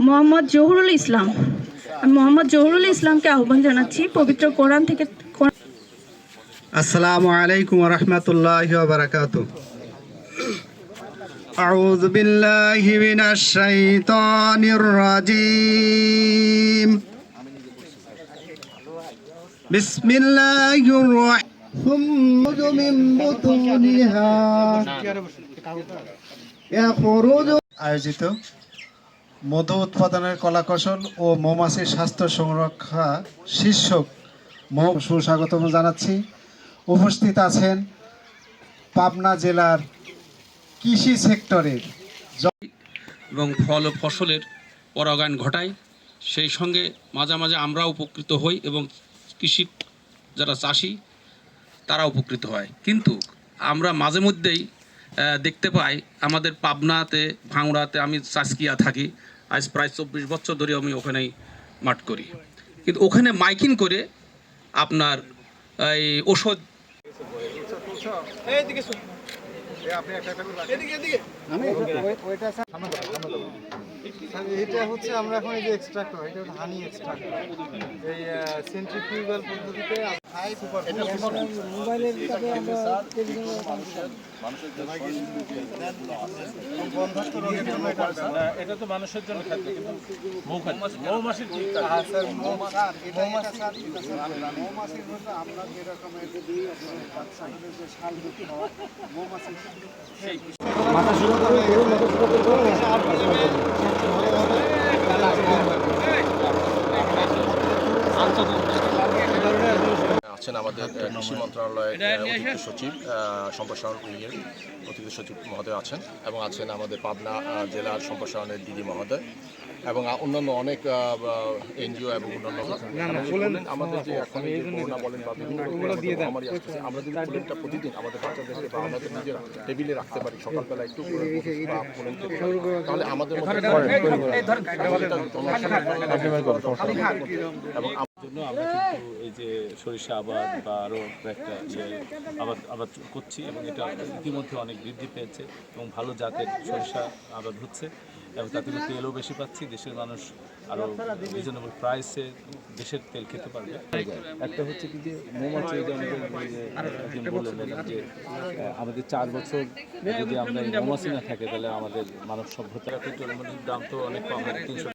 মোহাম্মদ জহুরুল ইসলাম আমি মোহাম্মদ জহুরুল ইসলামকে আহ্বান জানাচ্ছি পবিত্র কোরআন থেকে কোরআন আসসালামু আলাইকুম রহমতুল্লাহ বারাকাতু أعوذ بالله من الشيطان الرجيم بسم الله الرحمن ثم من بطونها يخرج আয়োজিত মধু উৎপাদনের কলাকৌশল ও মৌমাছির স্বাস্থ্য সংরক্ষা শীর্ষক মৌ সুস্বাগতম জানাচ্ছি। উপস্থিত আছেন পাবনা জেলার কৃষি সেক্টরের এবং ফল ও ফসলের পরাগায়ন ঘটায় সেই সঙ্গে মাঝে মাঝে আমরা উপকৃত হই এবং কৃষি যারা চাষি তারা উপকৃত হয়। কিন্তু আমরা মাঝে মধ্যেই দেখতে পাই আমাদের পাবনাতে, ভাঙড়াতে আমি চাষকিয়া থাকি। আজ প্রায় চব্বিশ বছর ধরে আমি ওখানেই মাঠ করি। কিন্তু ওখানে মাইকিং করে আপনার এই ওষুধ এটা হচ্ছে আমরা এখন এই যে এক্সট্রাক্টর এটা হচ্ছে হানি এক্সট্রাক্টর এই সেন্ট্রিফিউগাল পদ্ধতিতে হাই সুপার মোবাইলের সাথে আমরা বন্ধাত্ম রোগের জন্য এটা এটা তো মানুষের জন্য খাদ্য কিন্তু মৌমাছি মৌমাছির কি হ্যাঁ স্যার মৌমাছি এটা এটা স্যার এটা স্যার মৌমাছির হচ্ছে আমরা যে রকমের যদি আপনার বাচ্চাদের যে শাল দুটি হয় মৌমাছি মাথা শুরু করে আছেন আমাদের কৃষি মন্ত্রণালয়ের অতিরিক্ত সচিব সম্প্রসারণ উইংয়ের অতিরিক্ত সচিব মহোদয় আছেন এবং আছেন আমাদের পাবনা জেলার সম্প্রসারণের দিদি মহোদয় এবং অন্যান্য অনেক এনজিও এবং অন্যান্য আমাদের যে এখন এই যে করোনা বলেন বা বিভিন্ন মহামারী আসতেছে আমরা যদি পোলেনটা প্রতিদিন আমাদের বাচ্চাদেরকে বা আমাদের নিজেরা টেবিলে রাখতে পারি সকালবেলা একটু তাহলে আমাদের এবং জন্য আমরা কিন্তু এই যে সরিষা আবাদ বা আরও একটা ইয়ে আবাদ আবাদ করছি এবং এটা ইতিমধ্যে অনেক বৃদ্ধি পেয়েছে এবং ভালো জাতের সরিষা আবাদ হচ্ছে এবং তাতে করে তেলও বেশি পাচ্ছি দেশের মানুষ আরও রিজনেবল প্রাইসে দেশের তেল খেতে পারবে। একটা হচ্ছে কি যে মৌমাছি যে আমাদের চার বছর যদি আমরা মৌমাছি না থাকে তাহলে আমাদের মানব সভ্যতা পেট্রোলের দাম তো অনেক কম তিনশো